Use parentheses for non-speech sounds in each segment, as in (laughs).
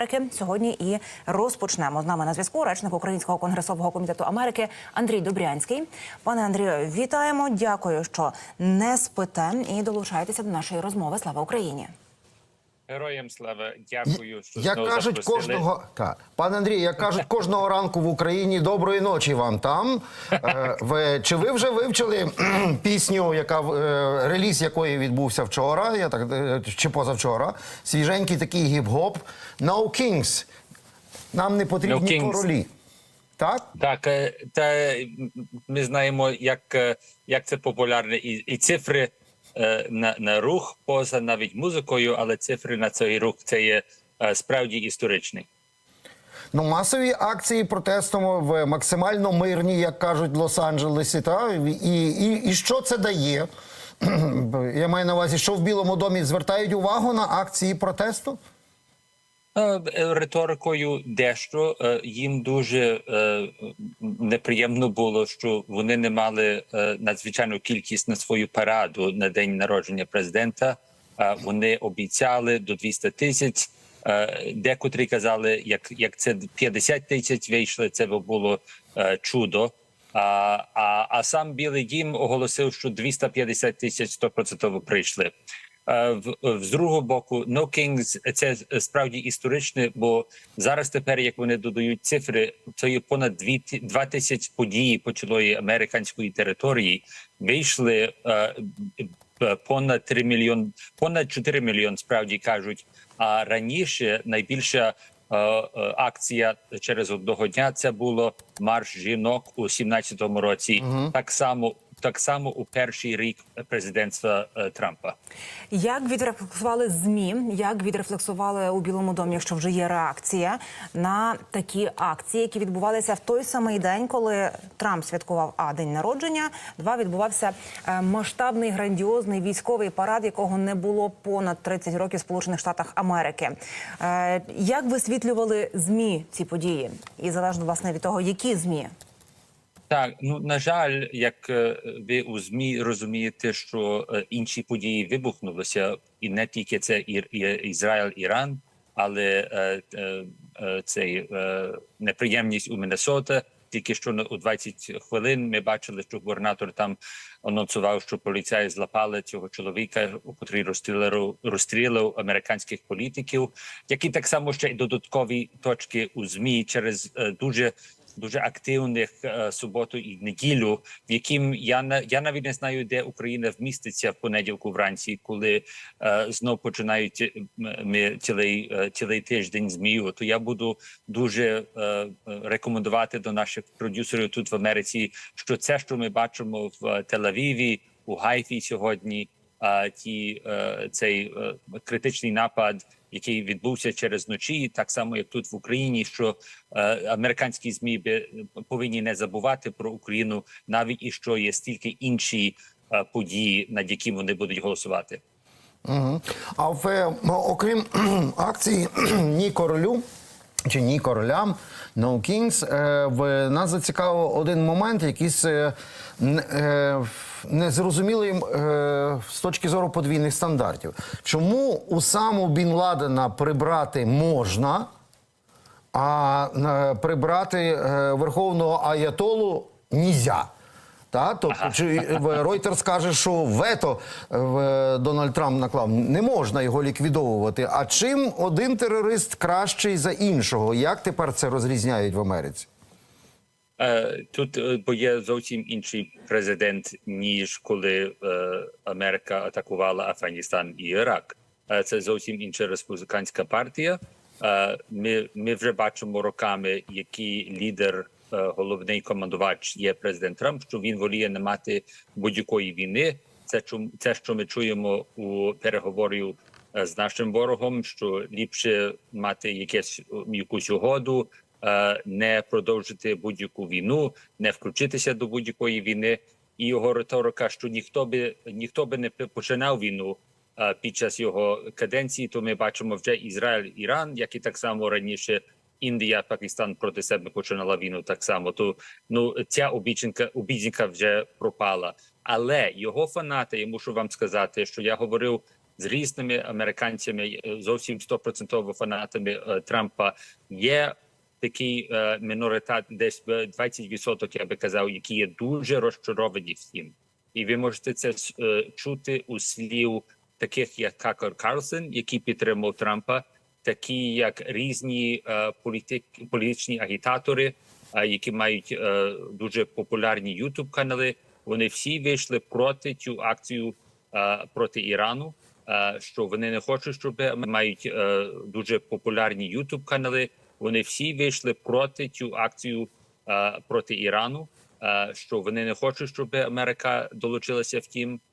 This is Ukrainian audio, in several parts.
Америки сьогодні і розпочнемо з нами на зв'язку речник Українського конгресового комітету Америки Андрій Добрянський. Пане Андрію, вітаємо. Дякую, що не спите і долучаєтеся до нашої розмови. Слава Україні! Героям слава, дякую, що Як знову кажуть запросили. кожного так, пане Андрій, як кажуть кожного ранку в Україні доброї ночі вам там. Е, ви чи ви вже вивчили (clears throat) пісню, яка е, реліз якої відбувся вчора? Я так е, чи позавчора? Свіженький такий гіп-гоп. No Kings. Нам не потрібні No Kings. королі. Так? Так, е, та ми знаємо, як, як це популярне, і, і цифри на, на рух поза навіть музикою, але цифри на цей рух це є е, справді історичний. Ну, масові акції протесту в максимально мирні, як кажуть, в Лос-Анджелесі. Та? І, і, і що це дає? (clears throat) Я маю на увазі, що в Білому домі звертають увагу на акції протесту? Е, е, Риторикою дещо е, їм дуже неприємно було, що вони не мали надзвичайну кількість на свою параду на день народження президента. Вони обіцяли до 200 тисяч. Декотрі казали, як, як це 50 тисяч вийшли, це було чудо. А, а, а сам Білий Дім оголосив, що 250 тисяч 100% прийшли. В, в з другого боку, No Kings – це справді історичне, бо зараз тепер, як вони додають цифри, це є понад 2, 2 тисяч подій по цілої американської території. Вийшли понад 3 мільйон, понад 4 мільйон, справді кажуть. А раніше найбільша акція через одного дня це було марш жінок у 17-му році. Так само так само у перший рік президентства е, Трампа. Як відрефлексували змі? Як відрефлексували у Білому домі, якщо вже є реакція на такі акції, які відбувалися в той самий день, коли Трамп святкував а день народження? Два відбувався е, масштабний грандіозний військовий парад, якого не було понад 30 років в Сполучених Штатах Америки. Е, Як висвітлювали змі ці події? І залежно власне від того, які змі. Так, ну на жаль, як е, ви у змі розумієте, що е, інші події вибухнулися, і не тільки це Ір- Ізраїль, Іран, але е, е, е, цей е, неприємність у Міннесота. Тільки що у 20 хвилин ми бачили, що губернатор там анонсував, що поліцаї злапали цього чоловіка, котрий розстрілив, розстрілив американських політиків, які так само ще й додаткові точки у змі через е, дуже дуже активних е, суботу і неділю, в яким я я навіть не знаю, де Україна вміститься в понеділку вранці, коли е, знов починають е, ми цілий е, цілий тиждень змію. То я буду дуже е, рекомендувати до наших продюсерів тут в Америці, що це, що ми бачимо в Тель-Авіві, у Гайфі сьогодні. А ті е, цей е, критичний напад, який відбувся через ночі, так само як тут в Україні, що е, американські змі повинні не забувати про Україну, навіть і що є стільки інші події, над якими вони будуть голосувати. Угу. А в окрім (clears throat) акції (clears throat) ні королю чи ні королям, No Kings, е, в нас зацікавив один момент, якийсь е, е, незрозумілий з точки зору подвійних стандартів. Чому у саму Бін Ладена прибрати можна, а прибрати верховного аятолу нізя? Та, тобто, чи в Reuters каже, що вето е, Дональд Трамп наклав, не можна його ліквідовувати. А чим один терорист кращий за іншого? Як тепер це розрізняють в Америці? Е, Тут е, бо є зовсім інший президент, ніж коли Америка атакувала Афганістан і Ірак. Це зовсім інша республіканська партія. Ми, ми вже бачимо роками, який лідер, головний командувач є президент Трамп, що він воліє не мати будь-якої війни. Це це, що ми чуємо у переговорів е, з нашим ворогом, що ліпше мати якесь е, якусь угоду, е, не продовжити будь-яку війну, не включитися до будь-якої війни. І його риторика, що ніхто би ніхто би не починав війну е, під час його каденції. То ми бачимо вже Ізраїль, Іран, як і так само раніше. Індія, Пакистан проти себе починала війну так само. То ну ця обіцянка обіцянка вже пропала. Але його фанати, я мушу вам сказати, що я говорив з різними американцями, е, зовсім стопроцентово фанатами е, Трампа. Є такий е, міноритет, десь е, 20%, я би казав, які є дуже розчаровані всім. І ви можете це чути у слів таких як Какер Карлсон, який підтримав Трампа, такі як різні е, політик, політичні агітатори, е, які мають е, дуже популярні ютуб канали. Вони всі вийшли проти цю акцію проти Ірану. Що вони не хочуть, щоб мають дуже популярні ютуб канали. Вони всі вийшли проти цю акцію проти Ірану. Що вони не хочуть, щоб Америка долучилася в тім. Е,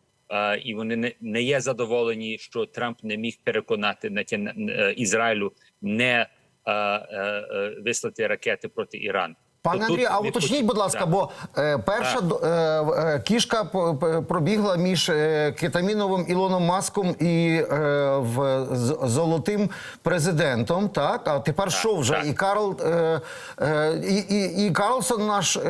і вони не, є задоволені, що Трамп не міг переконати на е, Ізраїлю не е, е, вислати ракети проти Ірану. Пане Андрію, а уточніть, будь ласка, бо е, перша е, е, кішка пробігла між е, кетаміновим Ілоном Маском і е, в золотим президентом. Так, а тепер що вже? так. І Карл е, е, і, і, Карлсон наш е,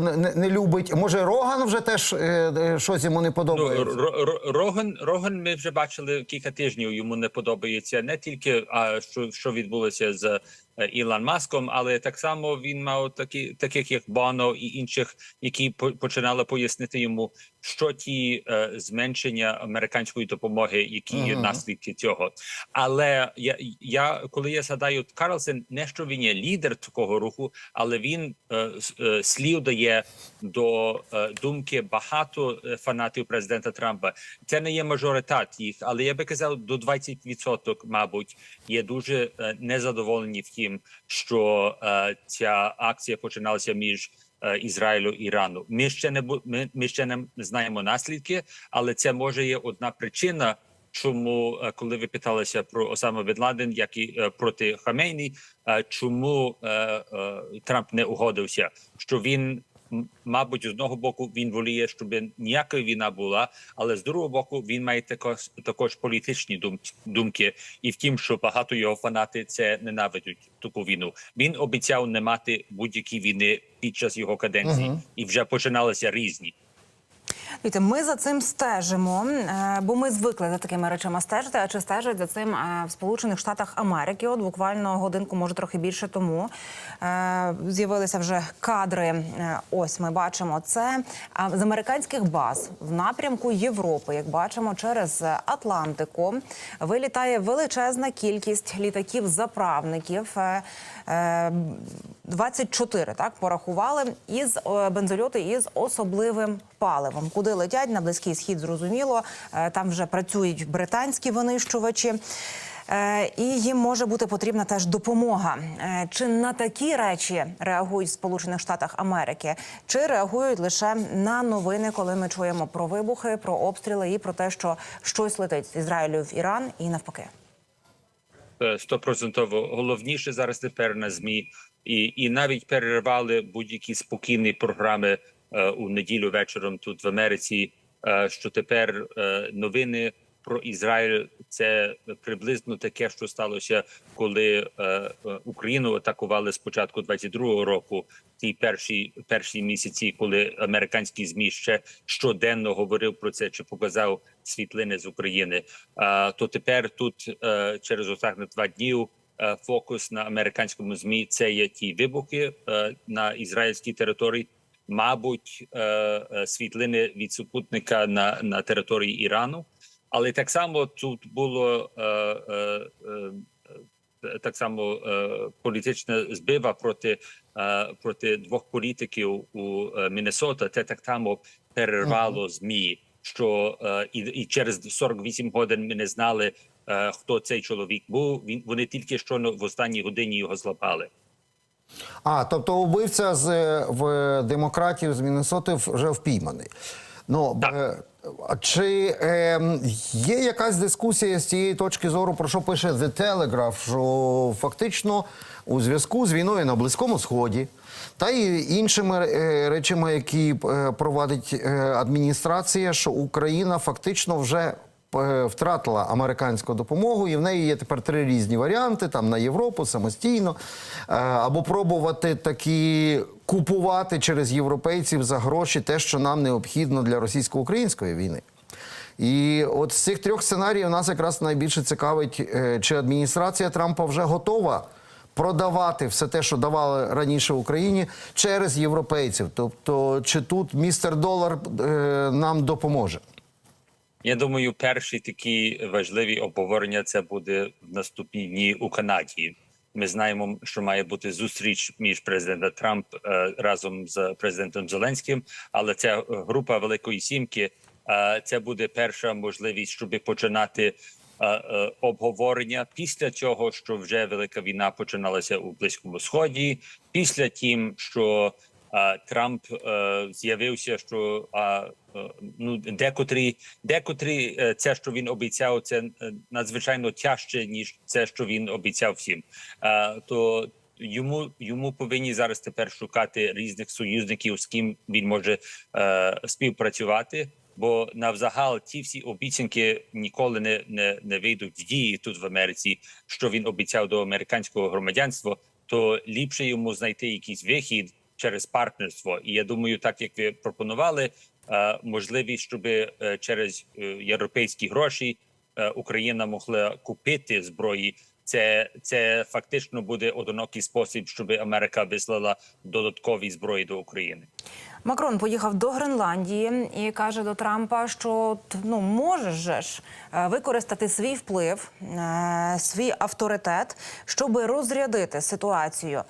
не, не любить. Може, Роган вже теж е, е, щось йому не Ну, подобається. Ро- Роган, Роган, ми вже бачили кілька тижнів. Йому не подобається не тільки а що, що відбулося з Ілон Маском, але так само він мав такі, таких як Боно і інших, які по- починали пояснити йому, що ті е, зменшення американської допомоги, які є Ага. наслідки цього. Але я, я коли я згадаю Карлсон, не що він є лідер такого руху, але він е, е, слів дає до е, думки багато е, фанатів президента Трампа. Це не є мажоритет їх, але я би казав, до 20%, мабуть, є дуже е, незадоволені в тім, що е, ця акція починалася між. е, Ізраїлю і Ірану. Ми ще не ми, ми ще не знаємо наслідки, але це може є одна причина, чому е, коли ви питалися про Осама Бен як і е, проти Хамейні, е, чому Трамп не угодився, що він. Мабуть, з одного боку він воліє, щоб ніяка війна була, але з другого боку він має також також політичні дум- думки, і втім, що багато його фанати це ненавидять таку війну. Він обіцяв не мати будь-які війни під час його каденції, і вже починалися різні. Дивіться, ми за цим стежимо, е, бо ми звикли за такими речами стежити. А чи стежать за цим е, в Сполучених Штатах Америки? От буквально годинку, може трохи більше тому е, з'явилися вже кадри. Ось ми бачимо це з американських баз в напрямку Європи. Як бачимо, через Атлантику вилітає величезна кількість літаків-заправників. Е, е, 24, так порахували із бензольоти із особливим паливом. Куди летять на близький схід? Зрозуміло. Е, Там вже працюють британські винищувачі. Е, І їм може бути потрібна теж допомога. Е, Чи на такі речі реагують в Сполучених Штатах Америки, чи реагують лише на новини, коли ми чуємо про вибухи, про обстріли і про те, що щось летить з Ізраїлю в Іран і навпаки? Стопроцентово головніше зараз тепер на змі, і і навіть перервали будь-які спокійні програми у неділю вечором тут в Америці. Е, що тепер е, новини про Ізраїль це приблизно таке, що сталося, коли е, е, Україну атакували спочатку 22-го року. Ті перші перші місяці, коли американські змі ще щоденно говорив про це, чи показав світлини з України. То тепер тут е, через останні два днів е, фокус на американському змі це є ті вибухи е, на ізраїльській території. Мабуть, е, е, світлини від супутника на, на території Ірану, але так само тут було е, так само політична збива проти, проти двох політиків у Міннесота. Це так само перервало змі. Що і, і через 48 годин ми не знали, хто цей чоловік був. Він вони тільки що в останній годині його злапали. А, тобто убивця з е, в демократів з Міннесоти вже впійманий. Ну Так. е, чи е, є якась дискусія з цієї точки зору, про що пише The Telegraph, що фактично у зв'язку з війною на Близькому Сході та й іншими е, речами, які е, провадить е, адміністрація, що Україна фактично вже втратила американську допомогу, і в неї є тепер три різні варіанти: там на Європу самостійно, е, або пробувати такі купувати через європейців за гроші те, що нам необхідно для російсько-української війни. І от з цих трьох сценаріїв нас якраз найбільше цікавить, е, чи адміністрація Трампа вже готова продавати все те, що давали раніше Україні, через європейців. Тобто, чи тут містер Долар е, нам допоможе? Я думаю, перші такі важливі обговорення це буде в наступні дні у Канаді. Ми знаємо, що має бути зустріч між президентом Трамп е, разом з президентом Зеленським. Але ця група Великої Сімки е, це буде перша можливість, щоб починати е, е, обговорення після цього, що вже велика війна починалася у близькому сході. Після тим, що е, Трамп е, з'явився, що е, е, ну декотрі, декотрі е, це, що він обіцяв, це надзвичайно тяжче ніж це, що він обіцяв всім. То йому йому повинні зараз тепер шукати різних союзників, з ким він може співпрацювати. Бо навзагал ті всі обіцянки ніколи не, не, не вийдуть в дії тут в Америці, що він обіцяв до американського громадянства, то ліпше йому знайти якийсь вихід через партнерство. І я думаю, так як ви пропонували, е, можливість, щоб е, через е, європейські гроші Україна могла купити зброї. Це це фактично буде одинокий спосіб, щоб Америка вислала додаткові зброї до України. Макрон поїхав до Гренландії і каже до Трампа, що ну можеш же ж використати свій вплив, свій авторитет, щоб розрядити ситуацію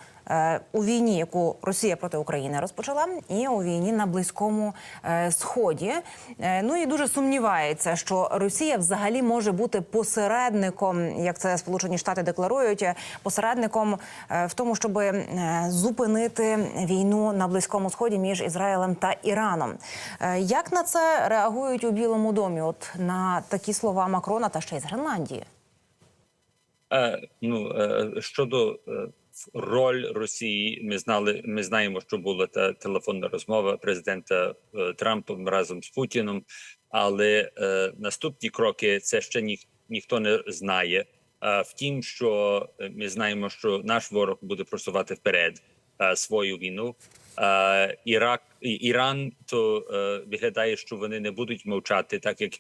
у війні, яку Росія проти України розпочала, і у війні на близькому е, сході. Е, Ну і дуже сумнівається, що Росія взагалі може бути посередником, як це Сполучені Штати декларують, е, посередником е, в тому, щоб е, зупинити війну на близькому сході між Ізраїлем та Іраном. Е, Як на це реагують у Білому домі? От на такі слова Макрона та ще й з Гренландії? Е, ну е, щодо е, роль Росії, ми знали. Ми знаємо, що була та телефонна розмова президента е, Трампа разом з Путіном. Але е, наступні кроки це ще ні, ніхто не знає. Е, втім, що е, ми знаємо, що наш ворог буде просувати вперед е, свою війну. Е, Ірак і Іран то е, виглядає, що вони не будуть мовчати, так як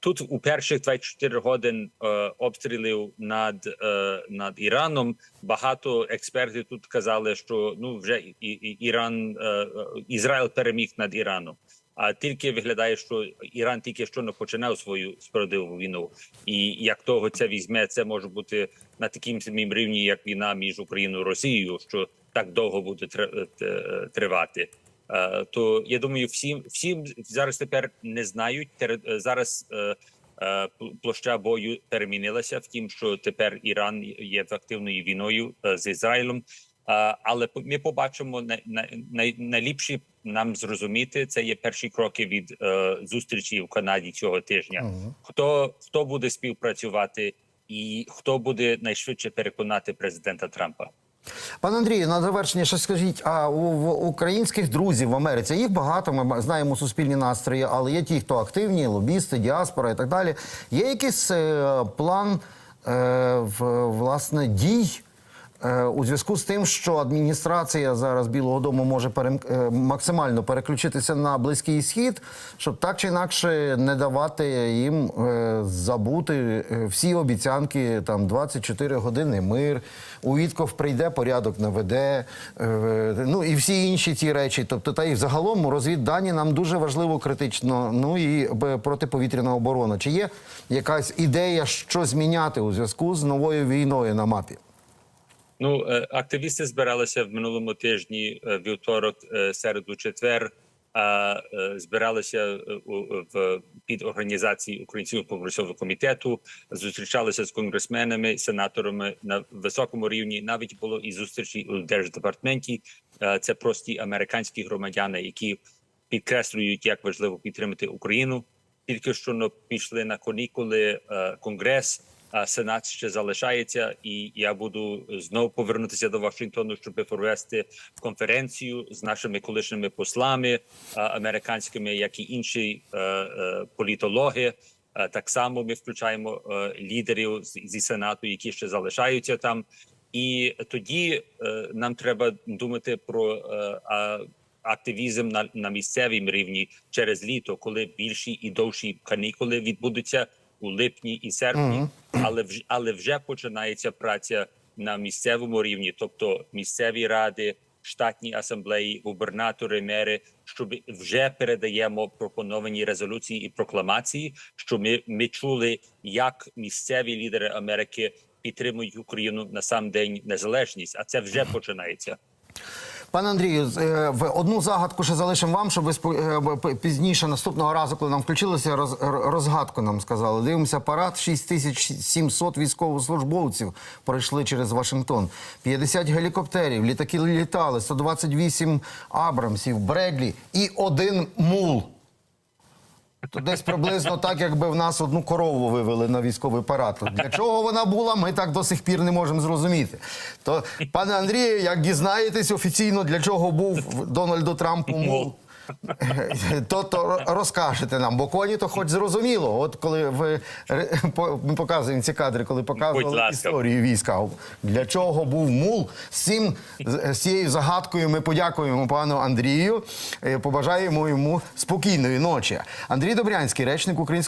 тут у перших 24 годин е, обстрілів над, е, над Іраном багато експертів тут казали, що ну вже і, і, Іран е, е, Ізраїль переміг над Іраном. А тільки виглядає, що Іран тільки що не починав свою справедливу війну, і як того це візьме, це може бути на таким самим рівні, як війна між Україною і Росією, що так довго буде тр- е, тривати. Е, То я думаю, всім всім зараз тепер не знають. Тер- зараз е, е, площа бою перемінилася. Втім, що тепер Іран є в активною війною е, з Ізраїлем. Е, Але ми побачимо най, най, най, найліпші нам зрозуміти. Це є перші кроки від е, зустрічі в Канаді цього тижня. Хто хто буде співпрацювати, і хто буде найшвидше переконати президента Трампа? Пане Андрію, на завершення ще скажіть, а у у українських друзів в Америці їх багато, ми знаємо суспільні настрої, але є ті, хто активні, лобісти, діаспора і так далі. Є якийсь е, план е, в, власне дій у зв'язку з тим, що адміністрація зараз Білого Дому може перем, е, максимально переключитися на Близький Схід, щоб так чи інакше не давати їм е, забути е, всі обіцянки там 24 години мир. У Вітков прийде, порядок наведе, е, ну і всі інші ці речі. Тобто, та і взагалом розвіддані нам дуже важливо критично. Ну і протиповітряна оборона. Чи є якась ідея, що зміняти у зв'язку з новою війною на мапі? Ну, е, активісти збиралися в минулому тижні, е, вівторок, е, середу, четвер. А збиралися в під організації Українського прогресового комітету, зустрічалися з конгресменами, сенаторами на високому рівні. Навіть було і зустрічі у держдепартаменті. Е, Це прості американські громадяни, які підкреслюють, як важливо підтримати Україну. Тільки що пішли на канікули е, конгрес. Сенат ще залишається, і я буду знову повернутися до Вашингтону, щоб провести конференцію з нашими колишніми послами американськими, як і інші е, е, політологи. Е, Так само ми включаємо е, лідерів зі сенату, які ще залишаються там. І тоді е, нам треба думати про е, активізм на, на рівні через літо, коли більші і довші канікули відбудуться у липні і серпні, але вже але вже починається праця на місцевому рівні, тобто місцеві ради, штатні асамблеї, губернатори, мери, щоб вже передаємо пропоновані резолюції і прокламації, що ми, ми чули, як місцеві лідери Америки підтримують Україну на сам день незалежність, а це вже починається. Пане Андрію, е, одну загадку ще залишимо вам, щоб ви е, пізніше наступного разу, коли нам включилися, роз, розгадку нам сказали. Дивимося парад, 6700 військовослужбовців пройшли через Вашингтон, 50 гелікоптерів, літаки літали, 128 Абрамсів, Бредлі і один мул. То десь приблизно так, якби в нас одну корову вивели на військовий парад. Для чого вона була, ми так до сих пір не можемо зрозуміти. То, пане Андрію, як дізнаєтесь офіційно, для чого був Дональду Трампу мул, (laughs) то, то розкажете нам, бо коні то хоч зрозуміло. От коли ви ми показуємо ці кадри, коли показували історію війська. Для чого був мул? З цим з цією загадкою ми подякуємо пану Андрію. е, Побажаємо йому спокійної ночі. Андрій Добрянський, речник українського.